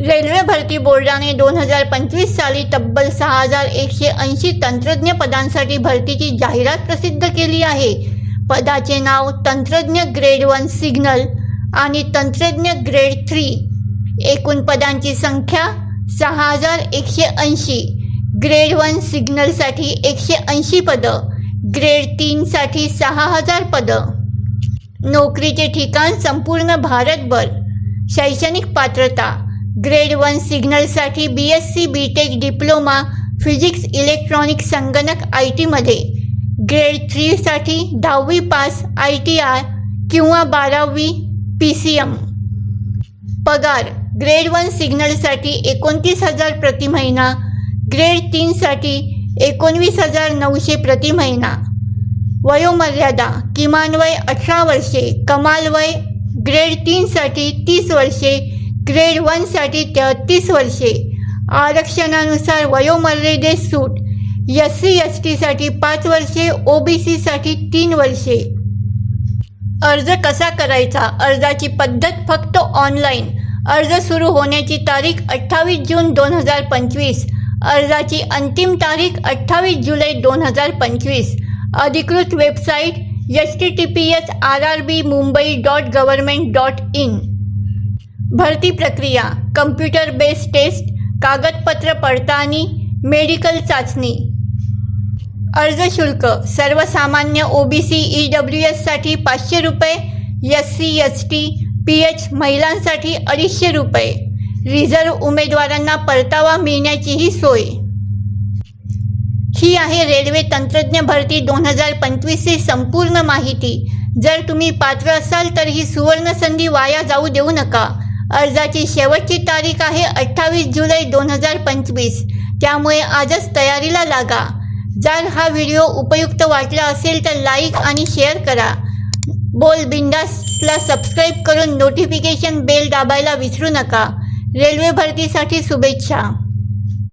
Railway भरती बोर्डाने दोन हजार पंचवीस साली तब्बल सहा हजार एकशे ऐंशी तंत्रज्ञ पदांसाठी भरतीची जाहिरात प्रसिद्ध केली आहे. पदाचे नाव तंत्रज्ञ ग्रेड वन सिग्नल आणि तंत्रज्ञ ग्रेड थ्री. एकूण पदांची संख्या सहा हजार एकशे ऐंशी. ग्रेड वन सिग्नलसाठी एकशे ऐंशी पदं. ग्रेड तीनसाठी सहा हजार पदं. नोकरीचे ठिकाण संपूर्ण भारतभर. शैक्षणिक पात्रता. ग्रेड वन सिग्नलसाठी B S C B tech diploma physics electronic संगणक आय टीमध्ये ग्रेड थ्रीसाठी दहावी पास आय टी आर किंवा बारावी पी सी एम पगार. ग्रेड वन सिग्नलसाठी एकोणतीस हजार प्रति महिना. ग्रेड तीनसाठी एकोणवीस हजार नऊशे प्रति महिना. वयोमर्यादा. किमान वय अठरा वर्षे. कमाल वय. ग्रेड तीनसाठी तीस वर्षे. ग्रेड वनसाठी तेहतीस वर्षे. आरक्षणानुसार वयोमर्यादेत सूट. एस सी एस टीसाठी पाच वर्षे ओ बी सीसाठी तीन वर्षे. अर्ज कसा करायचा? अर्जाची पद्धत फक्त ऑनलाईन अर्ज सुरू होण्याची तारीख अठ्ठावीस जून दोन हजार पंचवीस. अर्जाची अंतिम तारीख अठ्ठावीस जुलै दोन हजार पंचवीस. अधिकृत website H T T P S R R B Mumbai dot government dot in. भरती प्रक्रिया कम्प्युटर बेस्ड टेस्ट कागदपत्र पडताळणी मेडिकल चाचणी. अर्ज शुल्क सर्वसामान्य O B C E W एससाठी पाचशे रुपये S C S T P H महिलांसाठी अडीचशे रुपये. रिझर्व उमेदवारांना परतावा मिळण्याचीही सोय. ही आहे रेल्वे तंत्रज्ञ भरती दोन हजार पंचवीसची संपूर्ण माहिती. जर तुम्ही पात्र असाल तर ही सुवर्ण संधी वाया जाऊ देऊ नका. अर्जाची शेवटची तारीख आहे अठ्ठावीस जुलै दोन हजार पंचवीस. त्यामुळे आजच तयारीला लागा. जर हा व्हिडिओ उपयुक्त वाटला असेल तर लाईक आणि शेअर करा. बोल बिंदासला सबस्क्राईब करून नोटिफिकेशन बेल दाबायला विसरू नका. रेल्वे भरतीसाठी शुभेच्छा.